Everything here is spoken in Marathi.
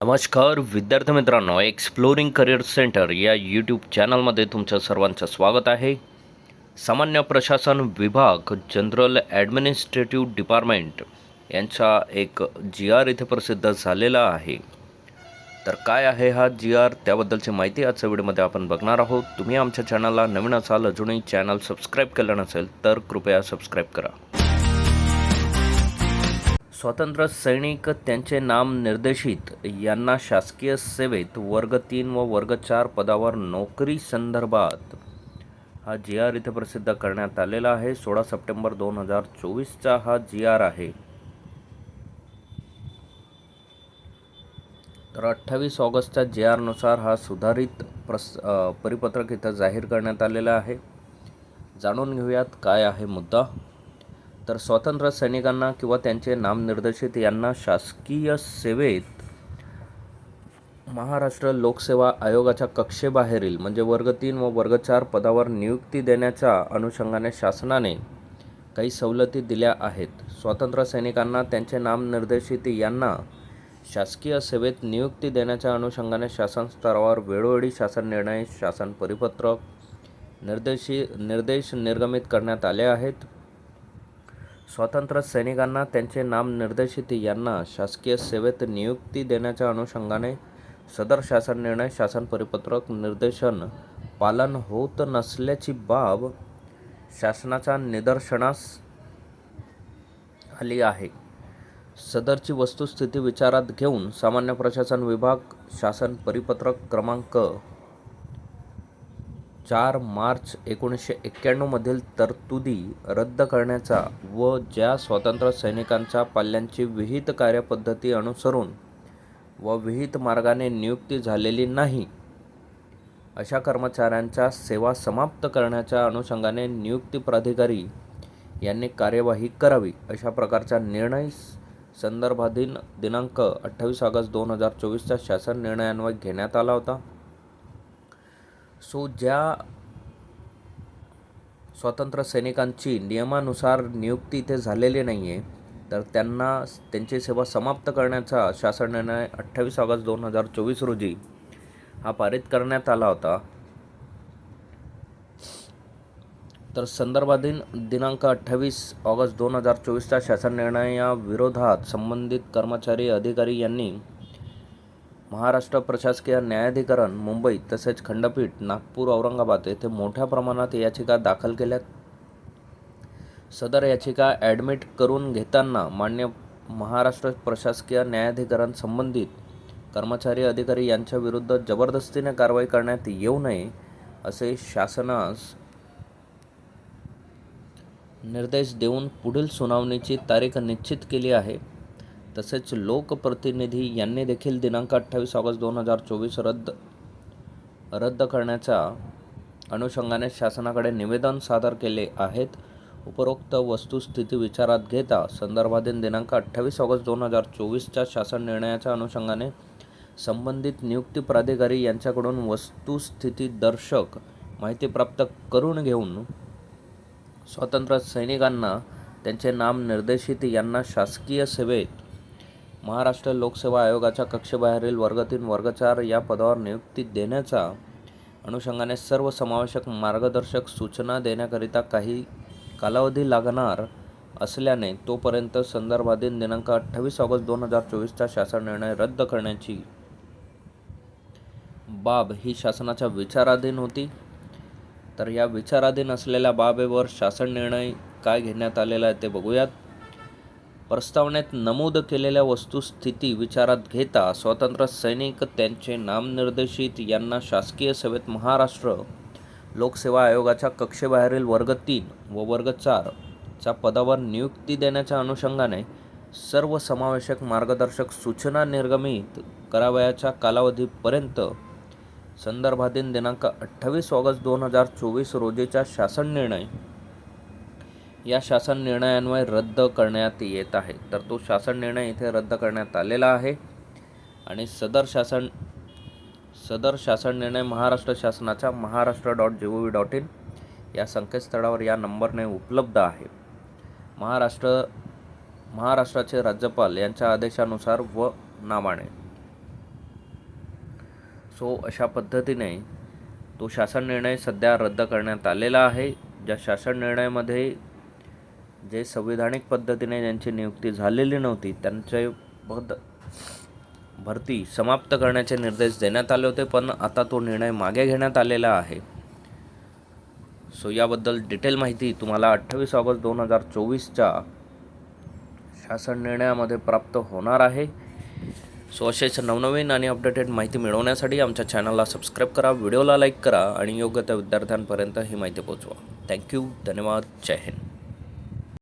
नमस्कार विद्यार्थी मित्रांनो एक्सप्लोरिंग करिअर सेंटर या यूट्यूब चॅनलमध्ये तुमचं सर्वांचं स्वागत आहे. सामान्य प्रशासन विभाग जनरल ॲडमिनिस्ट्रेटिव्ह डिपार्टमेंट यांचा एक जी आर इथे प्रसिद्ध झालेला आहे. तर काय आहे हा जी आर त्याबद्दलची माहिती आजच्या व्हिडिओमध्ये आपण बघणार आहोत. तुम्ही आमच्या चॅनलला नवीन असाल अजूनही चॅनल सबस्क्राईब केलं नसेल तर कृपया सबस्क्राईब करा. स्वातंत्र्य सैनिक त्यांचे नाम निर्देशित. यांना शासकीय सेवेत वर्ग तीन व वर्ग चार पदावर नोकरी संदर्भात. हा जी आर इथे प्रसिद्ध करण्यात आलेला आहे. सोळा सप्टेंबर दोन हजार चोवीसचा हा जी आर आहे. तर अठ्ठावीस ऑगस्टच्या जी आरनुसार हा सुधारित प्रस परिपत्रक इथं जाहीर करण्यात आलेला आहे. जाणून घेऊयात काय आहे मुद्दा. तर स्वातंत्र्य सैनिकांना किंवा त्यांचे नामनिर्देशित यांना शासकीय सेवेत महाराष्ट्र लोकसेवा आयोगाच्या कक्षेबाहेरील म्हणजे वर्ग तीन व वर्ग चार पदावर नियुक्ती देण्याच्या अनुषंगाने शासनाने काही सवलती दिल्या आहेत. स्वातंत्र्य सैनिकांना त्यांचे नामनिर्देशित यांना शासकीय सेवेत नियुक्ती देण्याच्या अनुषंगाने शासन स्तरावर वेळोवेळी शासन निर्णय शासन परिपत्रक निर्देशी निर्देश निर्गमित करण्यात आले आहेत. स्वातंत्र्य सैनिकांना त्यांचे नाम निर्देशित यांना शासकीय सेवेत नियुक्ती देण्याच्या अनुषंगाने सदर शासन निर्णय शासन परिपत्रक निर्देशन पालन होत नसल्याची बाब शासनाच्या निदर्शनास आली आहे. सदरची वस्तुस्थिती विचारात घेऊन सामान्य प्रशासन विभाग शासन परिपत्रक क्रमांक चार मार्च एकोणीसशे एक्क्याण्णवमधील तरतुदी रद्द करण्याचा व ज्या स्वातंत्र्य सैनिकांच्या पाल्यांची विहित कार्यपद्धती अनुसरून व विहित मार्गाने नियुक्ती झालेली नाही अशा कर्मचाऱ्यांच्या सेवा समाप्त करण्याच्या अनुषंगाने नियुक्ती प्राधिकारी यांनी कार्यवाही करावी अशा प्रकारचा निर्णय संदर्भाधीन दिनांक अठ्ठावीस ऑगस्ट दोन हजार चोवीसच्या शासन निर्णयान्वये घेण्यात आला होता. सो ज्या स्वातंत्र्य सैनिकांची नियमानुसार नियुक्ती इथे झालेली नाही आहे तर त्यांना त्यांची सेवा समाप्त करण्याचा शासन निर्णय अठ्ठावीस ऑगस्ट दोन हजार चोवीस रोजी हा पारित करण्यात आला होता. तर संदर्भाधीन दिनांक अठ्ठावीस ऑगस्ट दोन हजार चोवीसच्या शासन निर्णयाविरोधात संबंधित कर्मचारी अधिकारी यांनी महाराष्ट्र प्रशासकीय न्यायाधिकरण मुंबई तसेच खंडपीठ नागपूर औरंगाबाद येथे मोठ्या प्रमाणात याचिका दाखल केल्या सदर याचिका ॲडमिट करून घेताना मान्य महाराष्ट्र प्रशासकीय न्यायाधिकरण संबंधित कर्मचारी अधिकारी यांच्या विरुद्ध जबरदस्तीने कारवाई करण्यात येऊ नये असे शासनास निर्देश देऊन पुढील सुनावणीची तारीख निश्चित केली आहे. तसेच लोकप्रतिनिधी यांनी देखील दिनांक अठ्ठावीस ऑगस्ट दोन हजार चोवीस रद्द रद्द करण्याच्या अनुषंगाने शासनाकडे निवेदन सादर केले आहेत. उपरोक्त वस्तुस्थिती विचारात घेता संदर्भातील दिनांक अठ्ठावीस ऑगस्ट दोन हजार चोवीसच्या शासन निर्णयाच्या अनुषंगाने संबंधित नियुक्ती प्राधिकारी यांच्याकडून वस्तुस्थिती दर्शक माहिती प्राप्त करून घेऊन स्वातंत्र्य सैनिकांना त्यांचे नाम निर्देशित यांना शासकीय सेवेत महाराष्ट्र लोकसेवा आयोगाच्या कक्षेबाहेरील वर्ग तीन वर्ग चार या पदावर नियुक्ती देण्याचा अनुषंगाने सर्व समावेशक मार्गदर्शक सूचना देण्याकरिता काही कालावधी लागणार असल्याने तोपर्यंत संदर्भाधीन दिनांक अठ्ठावीस ऑगस्ट दोन हजार चोवीसचा शासन निर्णय रद्द करण्याची बाब ही शासनाच्या विचाराधीन होती. तर या विचाराधीन असलेल्या बाबेवर शासन निर्णय काय घेण्यात आलेला आहे ते बघूयात. प्रस्तावनेत नमूद केलेल्या वस्तुस्थिती विचारात घेता स्वातंत्र्य सैनिक त्यांचे नामनिर्देशित यांना शासकीय सेवेत महाराष्ट्र लोकसेवा आयोगाच्या कक्षेबाहेरील वर्ग तीन व वर्ग चार च्या पदावर नियुक्ती देण्याच्या अनुषंगाने सर्व समावेशक मार्गदर्शक सूचना निर्गमित करावयाच्या कालावधीपर्यंत संदर्भाधीन दिनांक अठ्ठावीस ऑगस्ट दोन हजार चोवीस रोजीचा शासन निर्णय या शासन निर्णयान्वये रद्द करण्यात येत आहे. तर तो शासन निर्णय इथे रद्द करण्यात आलेला आहे. आणि सदर शासन सदर शासन निर्णय महाराष्ट्र शासनाच्या Maharashtra dot G O V dot in या संकेतस्थळावर या नंबरने उपलब्ध आहे. महाराष्ट्र महाराष्ट्राचे राज्यपाल यांच्या आदेशानुसार व नावाने. सो अशा पद्धतीने तो शासन निर्णय सध्या रद्द करण्यात आलेला आहे. ज्या शासन निर्णयामध्ये जे संविधानिक पद्धतीने ज्यांची नियुक्ती झालेली नव्हती त्यांचे पद भरती समाप्त करण्याचे निर्देश देण्यात आले होते पण आता तो निर्णय मागे घेण्यात आलेला आहे. सो याबद्दल डिटेल माहिती तुम्हाला अठ्ठावीस ऑगस्ट दोन हजार चोवीसच्या शासन निर्णयामध्ये प्राप्त होणार आहे. सो असेच नवनवीन आणि अपडेटेड माहिती मिळवण्यासाठी आमच्या चॅनलला सबस्क्राईब करा व्हिडिओला लाईक करा आणि योग्य त्या विद्यार्थ्यांपर्यंत ही माहिती पोहोचवा. थँक्यू धन्यवाद जय हिंद.